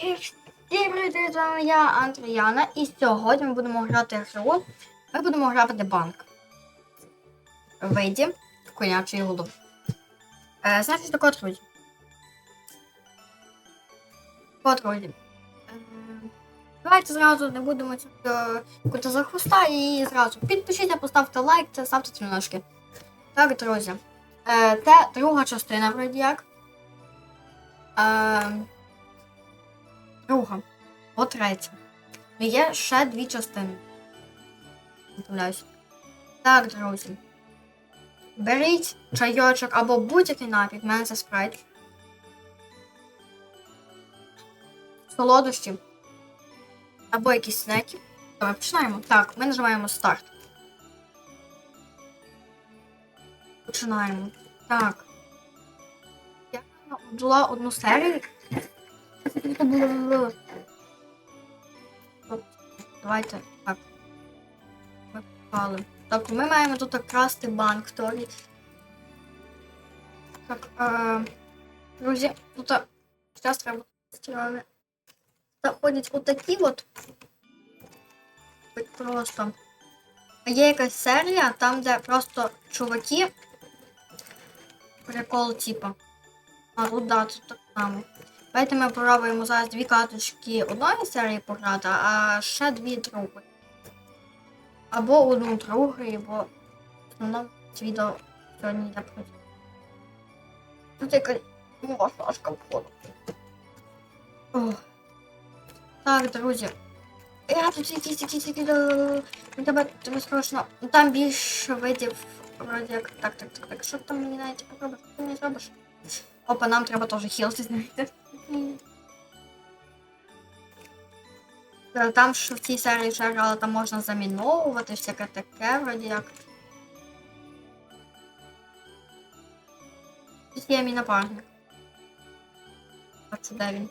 Всім привіт, з вами я Андріяна, і сьогодні ми будемо грати гру. Ми будемо грати банк. Вийді в конячої голови. Е, знаєте, що таке друзі? От, друзі. Е, давайте зразу не будемо куди за хвоста і зразу підпишіться, поставте лайк та ставте дзвіночки. Так, друзі. Е, це друга частина вроді як. Е, друга. О третя. Ну, є ще дві частини. Так, друзі. Беріть чайочок або будь-який напій, в мене це спрайт. Солодощі. Або якісь снеки. Давай починаємо. Так, ми нажимаємо старт. Починаємо. Так. Я була одну серію. Давайте так. Ми попали. Так, ми маємо тут красти банк, Торі. Так, е, друзі, тут зараз треба стирати. Заходять отакі от. Просто. Є якась серія, там, де просто чуваки. Прикол, типа. А, ну да, тут так само. Давайте ми попробуємо зараз дві карточки одної серії пограти, а ще дві другої. Або одну другої, бо в основному це відео сьогодні йде про. Тут якась мова шашка входу. Ох. Так, друзі. Я тут якісь якісь якісь. е, ну, Тебе тебе срочно. Ну там більше видів. Вроді як. Так, так, так, так. Що ти там мені навіть попробуєш? Що ти мені зробиш? Опа, нам треба теж хілти знайти. Там що в цій серії ще грали, там можна заміновувати, всяке таке, вроді як. Тут є мій напарник. А це де він?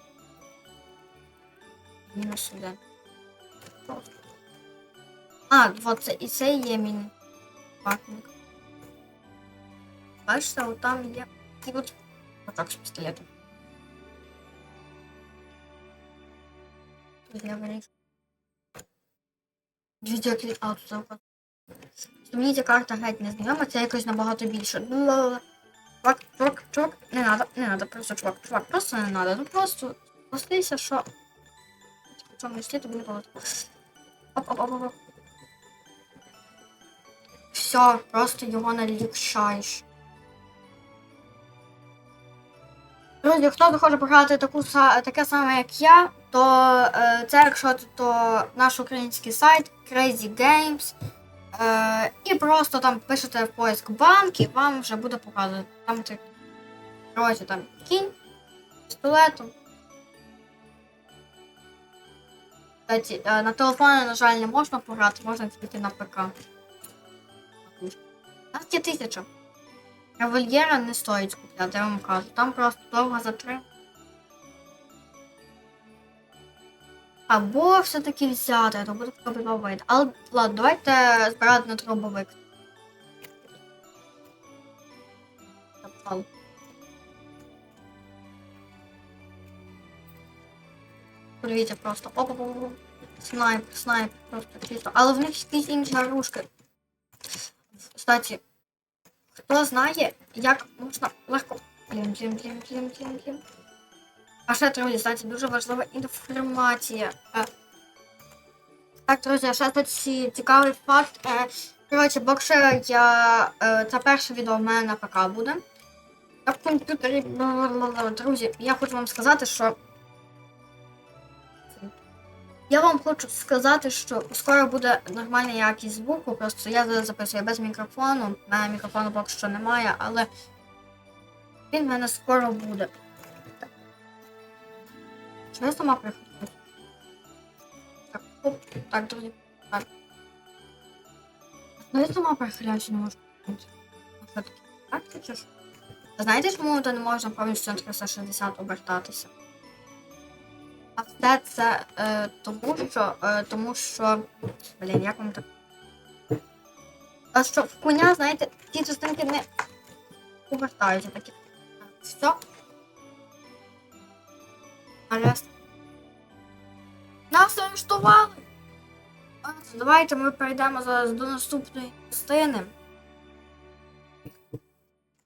Мінус один. А, вот це і це є мій напарник. Бачите, от там є. І от так з пістолетом. Тут я вирішу. Дивіться, який а. Мені ця карта геть не знайома, це якось набагато більше. Чувак, чувак, чувак, не надо, не надо, просто чувак, чувак, просто не надо. Ну просто послися, що. В цьому місці тобі не було. Оп, оп, оп, оп. Все, просто його налікшаєш. Друзі, хто захоче пограти таку таке саме, як я, то е, це якщо то наш український сайт Crazy Games. Е, і просто там пишете в поиск банк і вам вже буде показувати. Там ти коротше, там кінь, пістолетом. Е, на телефоні, на жаль, не можна пограти, можна тільки на ПК. Нас є тисяча. Револьєра не стоїть купляти, я вам кажу. Там просто довго затримка. Або все-таки взяти, пробувати. Але ладно, давайте збирати на. Запал. Подивіться просто. Оп, оп, оп. Снайп, снайп, просто чисто. Але в них якісь інші оружки. Кстати, хто знає, як можна легко. Блін, блін, блін, блін, блін, блін. А ще, друзі, кстати, дуже важлива інформація. Е, Так, друзі, ще тут цікавий факт. Е, Коротше, бокше я. е, Це перше відео в мене на ПК буде. А в комп'ютері. Друзі, я хочу вам сказати, що. Я вам хочу сказати, що скоро буде нормальна якість звуку, просто я зараз записую без мікрофону. У мене мікрофону поки що немає, але він в мене скоро буде. Чи я сама приходжу? Так, оп, так, друзі. Так. Ну я сама перехиляюся, не. А що таке? Так, це чи чому то не можна повністю на 360 обертатися? А все це е, тому, що, е, тому що. Блін, як вам так? А що в коня, знаєте, ті частинки не обертаються такі. Все. А решта арештували. Давайте ми перейдемо зараз до наступної частини.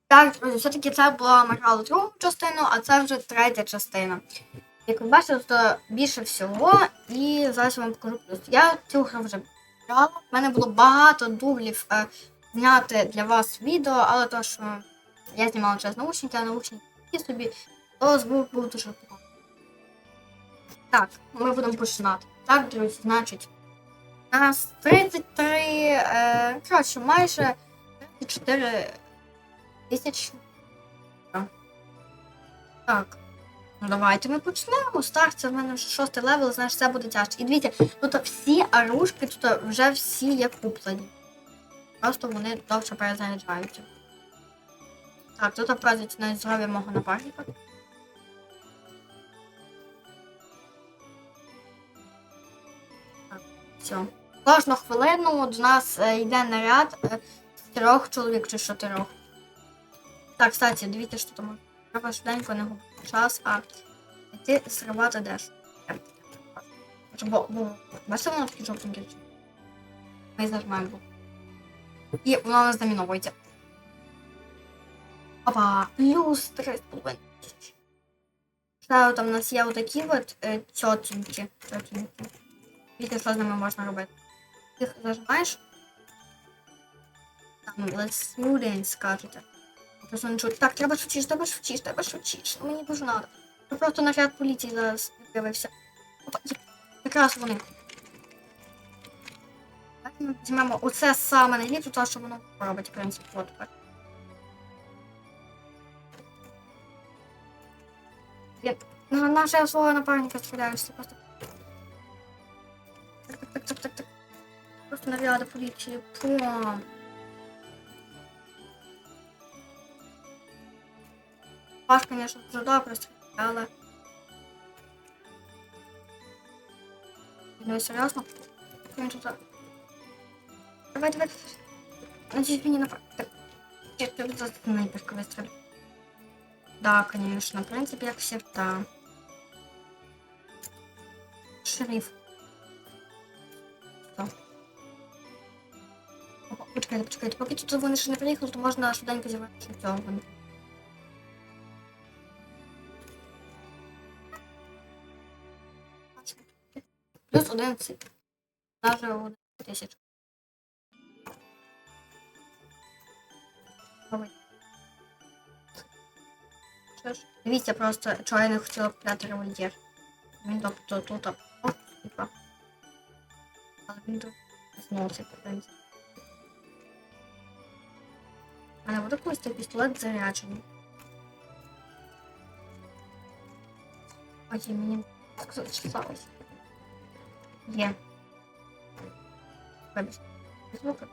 Так, друзі, все-таки це була ми другу частину, а це вже третя частина. Як ви бачите, тут більше всього, і зараз я вам покажу плюс. Я цю гру вже грала. У мене було багато дублів е, зняти для вас відео, але то, що я знімала через наушники, а наушники собі, то звук був дуже. Так, ми будемо починати. Так, друзі, значить. У нас 33, е, коротше, майже 34 тисячі. Так. Ну давайте ми почнемо. Старт, це в мене вже шостий левел, значить це буде тяжче. І дивіться, тут всі оружки, тут вже всі є куплені. Просто вони довше перезаряджаються. Так, тут вказується навіть здоров'я мого напарника. Все. Кожну хвилину до нас е, йде наряд е, з трьох чоловік чи з чотирьох. Так, кстати, дивіться, що там. Треба швиденько не губити час, а йти сривати деш. Бо, бо, бачите, воно такі жовтенькі? Ми зажимаємо. І воно нас заміновується. Опа, плюс 3,5 тисячі. Ще там у нас є отакі от е, тьотінки. тьотінки. Дивіться, що з ними можна робити. Їх зажимаєш. Там, let's скажете. Просто не чуть. Так, треба швидше, треба швидше, треба. Ну, мені дуже надо. Ну, просто наряд поліції зараз з'явився. Опа. Якраз вони. Так, ми візьмемо оце саме найліпше, тому що воно робить, в принципі, от тепер. Я на нашого свого напарника стріляюся просто. Просто наряди поліції. Пум. Паш, конечно, дуже добре стріляє, але... Ну, серйозно? Він тут... Давай, давай. Надеюсь, мені напад... Так. Я тут за снайперка вистрелю. Да, конечно. В принципе, як всегда. Шериф. Опа, Почекайте. Поки тут вони ще не приїхали, то можна швиденько зібрати цього. Плюс 11. Даже 11 тисяч. Що ж, дивіться просто, чого я не хотіла купляти револьвер. Він тобто тут, о, типа. Але він тут зносить, в принципі. А не буде колись цей пістолет заряджений. Ой, мені зачесалось. Є. Вибач. Звуки.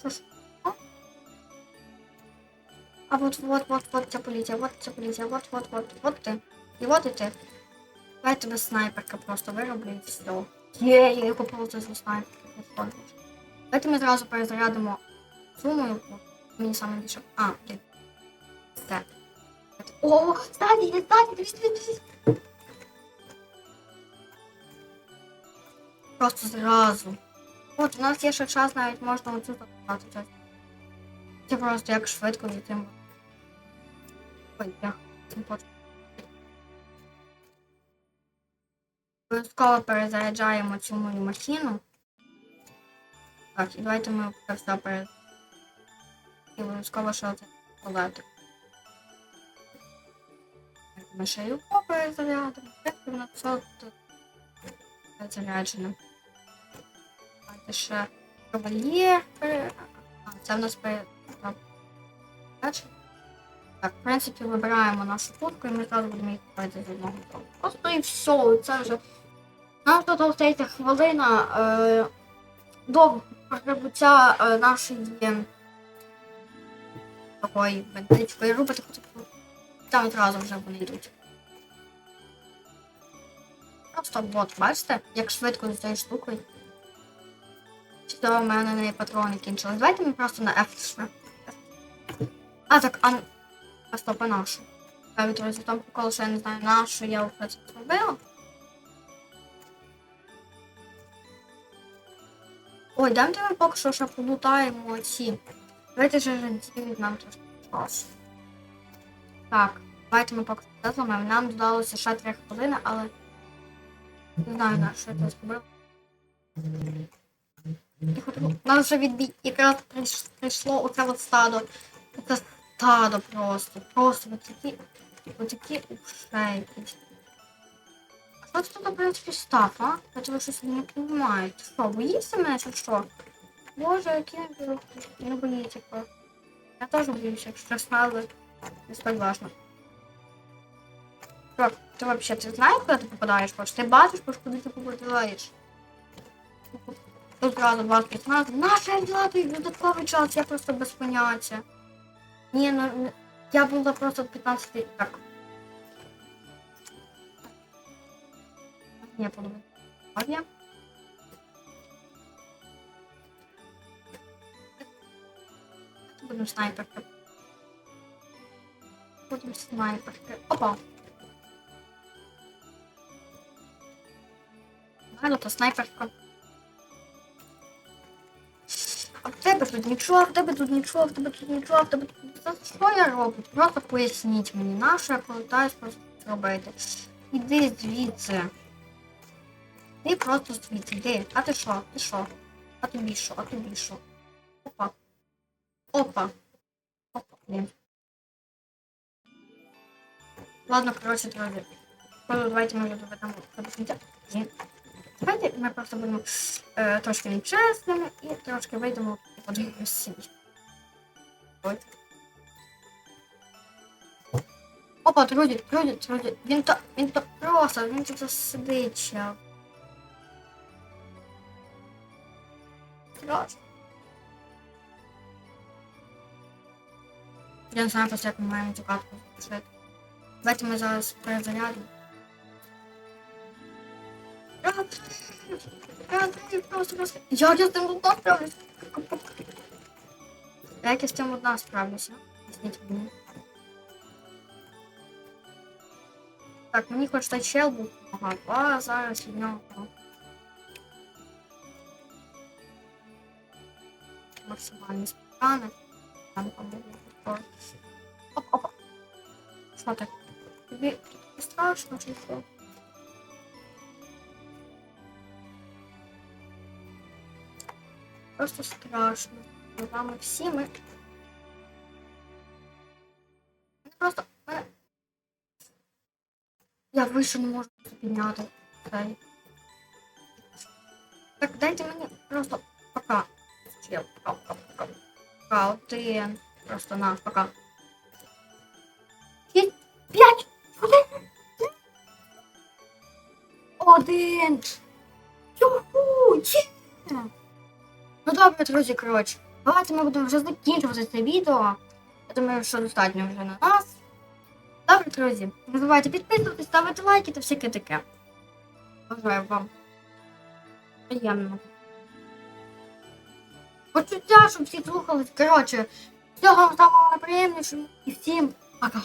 Що ж? О. А вот, вот, вот, вот ця поліція, вот ця поліція, вот, вот, вот, вот ти. І вот і ти. Давай тебе снайперка просто вироблю і все. Є, я купила цю снайперку. Давайте ми зразу перезарядимо сумою. Мені саме більше. А, блін. Так. О, стадії, дивись, дивись, дивись. Просто зразу. От, у нас є ще час, навіть можна оцю запитати час. Це просто як швидко від цим. Ой, я цим хочу. Обов'язково перезаряджаємо цю мою машину. Так, і давайте ми все перезаряджаємо. І обов'язково ще оце полети. Ми ще його перезарядимо. На все тут заряджено. Давайте ще кавальєр. А, це в нас передача. Так, в принципі, вибираємо нашу фотку і ми зразу будемо їх з одного того. Просто і все, це вже. Нам тут остається хвилина е, до прибуття е, нашої такої групи, таку там одразу вже вони йдуть. Просто от, бачите, як швидко з цією штукою. Чи то в мене на неї патрони кінчились. Давайте ми просто на F. А, так, а... А стоп, а нашу. Навіть друзі, в тому що я не знаю, на що я вже це зробила. Ой, дамте ми поки що ще полутаємо ці. Давайте ще жінці нам трошки часу. Так, давайте ми поки що зламаємо. Нам додалося ще 3 хвилини, але не знаю, на що це зробив. Нам вже відбій якраз прийш- прийшло оце от стадо. Це стадо просто. Просто от такі, от такі ушейки. Це тут, в принципі, став, а? Я тебе щось не розумію. Ти що, боїшся мене чи що? Боже, який не боїться просто. Я теж боюся, якщо справи не столь важно. Що, ти вообще ти знаєш, куди ти попадаєш? Хоч ти бачиш, хоч куди ти попадаєш? Тут зразу 2.15. Наша взяти додатковий час, я просто без поняття. Ні, ну я була просто 15 так. Я подумаю. Я. Будемо снайперки. Будемо снайперки. Опа. Гарно, то снайперка. А в тебе тут нічого, в тебе тут нічого, в тебе тут нічого, в тебе тут. Та Що я роблю? Просто поясніть мені, на що я повертаюсь просто робити. Іди звідси. Ти просто звідси, іди. А ти що? Ти що? А тобі що? А тобі що? Опа. Опа. Опа, блін. Ладно, коротше, друзі. Давайте ми доведемо до кінця. Давайте ми просто будемо е, трошки нечесними і трошки вийдемо в один сім'ї. Опа, друзі, друзі, друзі, він то, він то просто, він тут сидить. Ще. Я не знаю, як ми маємо цю картку. Давайте ми зараз перезарядимо. Я. Я з тим одна справлюсь? Як я з тим одна справлюся? Мені. Так, мені хоч той чел був допомагати, а зараз від нього. Максимальні спитани. Там побудемо. Оп, оп. Що так? Тобі тобі страшно чи що? Просто страшно. З вами всі ми. Мене Просто мене. Я вище не можу підняти. Цей. Так, дайте мені просто пока. Чел, пока, пока, пока. Пока. Просто на, пока. П'ять! Один! Один! Ну добре, друзі, коротше. Давайте ми будемо вже закінчувати це відео. Я думаю, що достатньо вже на нас. Добре, друзі. Не забувайте підписуватись, ставити лайки та всяке таке. Бажаю вам. Приємно. Почуття, щоб всі слухались. Коротше, всього самого найприємнішого і всім пока.